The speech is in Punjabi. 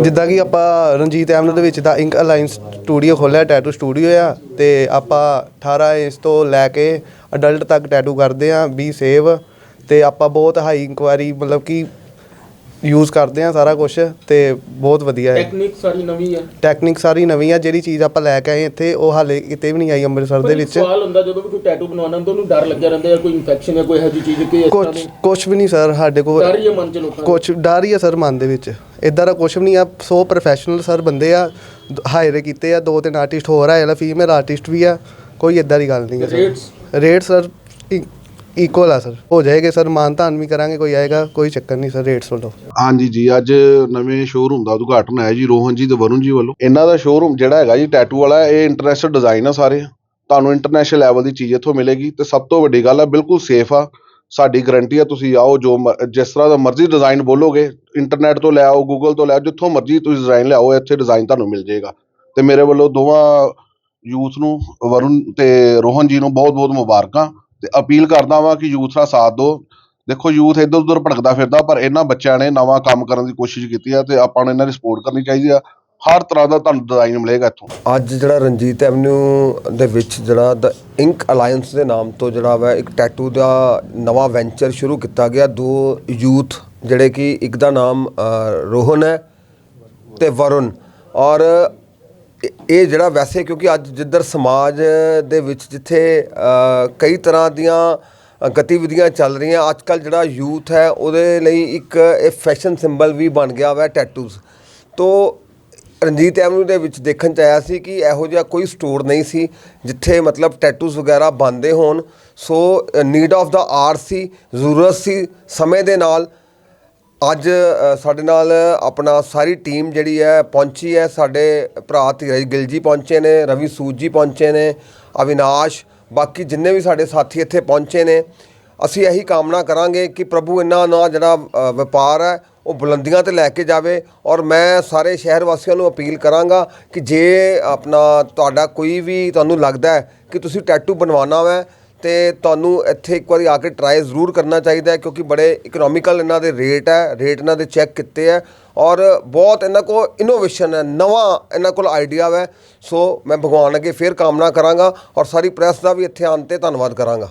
ਜਿੱਦਾਂ ਕਿ ਆਪਾਂ ਰਣਜੀਤ ਐਵਨਿਊ ਦੇ ਵਿੱਚ ਦਾ ਇੰਕ ਅਲਾਈਅੰਸ ਸਟੂਡੀਓ ਖੋਲ੍ਹਿਆ ਟੈਟੂ ਸਟੂਡੀਓ ਆ, ਤੇ ਆਪਾਂ 18 ਇੰਚ ਤੋਂ ਲੈ ਕੇ ਅਡਲਟ ਤੱਕ ਟੈਟੂ ਕਰਦੇ ਆ ਬੀ ਸੇਵ ਤੇ ਆਪਾਂ ਬਹੁਤ ਹਾਈ ਇਨਕੁਆਇਰੀ ਮਤਲਬ ਕਿ ਯੂਜ਼ ਕਰਦੇ ਆ ਸਾਰਾ ਕੁਝ ਤੇ ਬਹੁਤ ਵਧੀਆ ਹੈ। ਟੈਕਨੀਕ ਸਾਰੀ ਨਵੀਂ ਹੈ ਟੈਕਨੀਕ ਸਾਰੀ ਨਵੀਂ ਆ ਜਿਹੜੀ ਚੀਜ਼ ਆਪਾਂ ਲੈ ਕੇ ਆਏ ਇੱਥੇ ਉਹ ਹਾਲੇ ਕਿਤੇ ਵੀ ਨਹੀਂ ਆਈ ਅੰਮ੍ਰਿਤਸਰ ਦੇ ਵਿੱਚ। ਸਵਾਲ ਹੁੰਦਾ ਜਦੋਂ ਵੀ ਕੋਈ ਟੈਟੂ ਬਣਵਾਉਣਾ ਹੁੰਦਾ ਉਹਨੂੰ ਡਰ ਲੱਗਿਆ ਰਹਿੰਦਾ ਹੈ ਕੋਈ ਇਨਫੈਕਸ਼ਨ ਹੈ ਕੋਈ ਇਹੋ ਜਿਹੀ ਚੀਜ਼ ਕਿ ਕੁਝ ਕੁਝ ਵੀ ਨਹੀਂ ਸਰ ਸਾਡੇ ਕੋਲ ਡਰ ਹੀ ਹੈ ਮਨ ਚ ਲੋਕਾਂ ਕੁਝ ਡਰ ਹੀ ਆ ਸਰ ਮਨ ਦੇ ਵਿੱਚ। ਇਦਾਂ ਦਾ ਕੁਝ ਵੀ ਨਹੀਂ ਆ ਸੋ ਪ੍ਰੋਫੈਸ਼ਨਲ ਸਰ ਬੰਦੇ ਆ ਹਾਇਰ ਕੀਤੇ ਆ ਦੋ ਤਿੰਨ ਆਰਟਿਸਟ ਹੋਰ ਆਏ ਲਾ ਫੀਮੇਲ ਆਰਟਿਸਟ ਵੀ ਆ ਕੋਈ ਇਦਾਂ ਦੀ ਗੱਲ ਨਹੀਂ ਹੈ? ਸਰ। ਰੇਟ ਸਰ ਇਕੁਅਲ ਆ ਸਰ ਹੋ ਜਾਏਗੇ ਸਰ ਮਾਨ ਵੀ ਕਰਾਂਗੇ, ਕੋਈ ਆਏਗਾ, ਕੋਈ ਚੱਕਰ ਨਹੀਂ ਸਰ ਰੇਟਸ ਵੱਲੋਂ। ਹਾਂਜੀ ਜੀ, ਅੱਜ ਨਵੇਂ ਸ਼ੋਰੂਮ ਦਾ ਉਦਘਾਟਨ ਹੈ ਜੀ, ਰੋਹਨ ਜੀ ਤੇ ਵਰੁਣ ਜੀ ਵੱਲੋਂ। ਇਹਨਾਂ ਦਾ ਸ਼ੋਰੂਮ ਜਿਹੜਾ ਹੈਗਾ ਜੀ ਟੈਟੂ ਵਾਲਾ, ਇਹ ਇੰਟਰਨੈਸ਼ਨਲ ਡਿਜ਼ਾਈਨ ਆ ਸਾਰੇ। ਤੁਹਾਨੂੰ ਇੰਟਰਨੈਸ਼ਨਲ ਲੈਵਲ ਦੀ ਚੀਜ਼ ਇੱਥੋਂ ਮਿਲੇਗੀ ਤੇ ਸਭ ਤੋਂ ਵੱਡੀ ਗੱਲ ਆ, ਬਿਲਕੁਲ ਸੇਫ ਆ। ਸਾਡੀ ਗਾਰੰਟੀ ਆ ਤੁਸੀਂ ਆਓ, ਜੋ ਜਿਸ ਤਰ੍ਹਾਂ ਦਾ ਮਰਜ਼ੀ ਡਿਜ਼ਾਈਨ ਬੋਲੋਗੇ ਇੰਟਰਨੈਟ ਤੋਂ ਲੈ ਆਓ ਗੂਗਲ ਤੋਂ ਲੈ ਆਓ, ਜਿੱਥੋਂ ਮਰਜ਼ੀ ਤੁਸੀਂ ਡਿਜ਼ਾਈਨ ਲਿਆਓ ਇੱਥੇ ਡਿਜ਼ਾਈਨ ਤੁਹਾਨੂੰ ਮਿਲ ਜਾਏਗਾ। ਤੇ ਮੇਰੇ ਵੱਲੋਂ ਦੋਵਾਂ ਯੂਥ ਨੂੰ, ਵਰੁਣ ਤੇ ਰੋਹਨ ਜੀ ਨੂੰ ਬਹੁਤ ਬਹੁਤ ਮੁਬਾਰਕਾਂ। ਤੇ ਅਪੀਲ ਕਰਦਾ ਵਾਂ ਕਿ ਯੂਥ ਦਾ ਸਾਥ ਦਿਓ। ਦੇਖੋ ਯੂਥ ਇੱਧਰ ਉੱਧਰ ਭਟਕਦਾ ਫਿਰਦਾ ਪਰ ਇਹਨਾਂ ਬੱਚਿਆਂ ਨੇ ਨਵਾਂ ਕੰਮ ਕਰਨ ਦੀ ਕੋਸ਼ਿਸ਼ ਕੀਤੀ ਆ ਤੇ ਆਪਾਂ ਨੂੰ ਇਹਨਾਂ ਦੀ ਸਪੋਰਟ ਕਰਨੀ ਚਾਹੀਦੀ ਆ। ਹਰ ਤਰ੍ਹਾਂ ਦਾ ਤੁਹਾਨੂੰ ਡਿਜ਼ਾਈਨ ਮਿਲੇਗਾ ਇੱਥੋਂ। ਅੱਜ ਜਿਹੜਾ ਰਣਜੀਤ ਐਵਨਿਊ ਦੇ ਵਿੱਚ ਜਿਹੜਾ ਦ ਇੰਕ ਅਲਾਈਅੰਸ ਦੇ ਨਾਮ ਤੋਂ ਜਿਹੜਾ ਵਾ ਇੱਕ ਟੈਟੂ ਦਾ ਨਵਾਂ ਵੈਂਚਰ ਸ਼ੁਰੂ ਕੀਤਾ ਗਿਆ ਦੋ ਯੂਥ ਜਿਹੜੇ ਕਿ ਇੱਕ ਦਾ ਨਾਮ ਅ, ਰੋਹਨ ਹੈ ਤੇ ਵਰੁਣ। ਔਰ ਇਹ- ਇਹ ਜਿਹੜਾ ਵੈਸੇ ਕਿਉਂਕਿ ਅੱਜ ਜਿੱਧਰ ਸਮਾਜ ਦੇ ਵਿੱਚ ਜਿੱਥੇ ਕਈ ਤਰ੍ਹਾਂ ਦੀਆਂ ਗਤੀਵਿਧੀਆਂ ਚੱਲ ਰਹੀਆਂ ਅੱਜ ਕੱਲ ਜਿਹੜਾ ਯੂਥ ਹੈ ਉਹਦੇ ਲਈ ਇੱਕ ਇਹ ਫੈਸ਼ਨ ਸਿੰਬਲ ਵੀ ਬਣ ਗਿਆ ਵਾ ਟੈਟੂਜ਼ ਤੋਂ ਰਣਜੀਤ ਐਵਨਿਊ ਦੇ ਵਿੱਚ ਦੇਖਣ ਚ ਆਇਆ ਸੀ ਕਿ ਇਹੋ ਜਿਹਾ ਕੋਈ ਸਟੋਰ ਨਹੀਂ ਸੀ ਜਿੱਥੇ ਮਤਲਬ ਟੈਟੂਸ ਵਗੈਰਾ ਬੰਦੇ ਹੋਣ। So need of the hour ਸੀ, ਜ਼ਰੂਰਤ ਸੀ ਸਮੇਂ ਦੇ ਨਾਲ। ਅੱਜ ਸਾਡੇ ਨਾਲ ਆਪਣਾ ਸਾਰੀ ਟੀਮ ਜਿਹੜੀ ਹੈ ਪਹੁੰਚੀ ਹੈ। ਸਾਡੇ ਭਰਾ ਧੀਰਜ ਗਿੱਲ ਜੀ ਪਹੁੰਚੇ ਨੇ, ਰਵੀ ਸੂਦ ਜੀ ਪਹੁੰਚੇ ਨੇ, ਅਵਿਨਾਸ਼, ਬਾਕੀ ਜਿੰਨੇ ਵੀ ਸਾਡੇ ਸਾਥੀ ਇੱਥੇ ਪਹੁੰਚੇ ਨੇ, ਅਸੀਂ ਇਹੀ ਕਾਮਨਾ ਕਰਾਂਗੇ ਕਿ ਪ੍ਰਭੂ ਇਹਨਾਂ ਦਾ ਜਿਹੜਾ ਵਪਾਰ ਹੈ, ਉਹ ਬੁਲੰਦੀਆਂ ਤੇ ਲੈ ਕੇ ਜਾਵੇ ਔਰ ਮੈਂ ਸਾਰੇ ਸ਼ਹਿਰ ਵਾਸੀਆਂ ਨੂੰ ਅਪੀਲ ਕਰਾਂਗਾ ਕਿ ਜੇ ਆਪਣਾ ਤੁਹਾਡਾ ਕੋਈ ਵੀ ਤੁਹਾਨੂੰ ਲੱਗਦਾ ਹੈ ਕਿ ਤੁਸੀਂ ਟੈਟੂ ਬਣਵਾਉਣਾ ਹੈ ਤੇ ਤੁਹਾਨੂੰ ਇੱਥੇ ਇੱਕ ਵਾਰੀ ਆ ਕੇ ਟਰਾਈ ਜ਼ਰੂਰ ਕਰਨਾ ਚਾਹੀਦਾ ਹੈ ਕਿਉਂਕਿ ਬੜੇ ਇਕਨੋਮਿਕਲ ਇਹਨਾਂ ਦੇ ਰੇਟ ਹੈ ਰੇਟ ਇਹਨਾਂ ਦੇ ਚੈੱਕ ਕੀਤੇ ਹੈ ਔਰ ਬਹੁਤ ਇਹਨਾਂ ਕੋਲ ਇਨੋਵੇਸ਼ਨ ਹੈ, ਨਵਾਂ ਇਹਨਾਂ ਕੋਲ ਆਈਡੀਆ ਹੈ ਸੋ ਮੈਂ ਭਗਵਾਨ ਅੱਗੇ ਫੇਰ ਕਾਮਨਾ ਕਰਾਂਗਾ ਔਰ ਸਾਰੀ ਪ੍ਰੈਸ ਦਾ ਵੀ ਇੱਥੇ ਆਉਣ ਤੇ ਧੰਨਵਾਦ ਕਰਾਂਗਾ।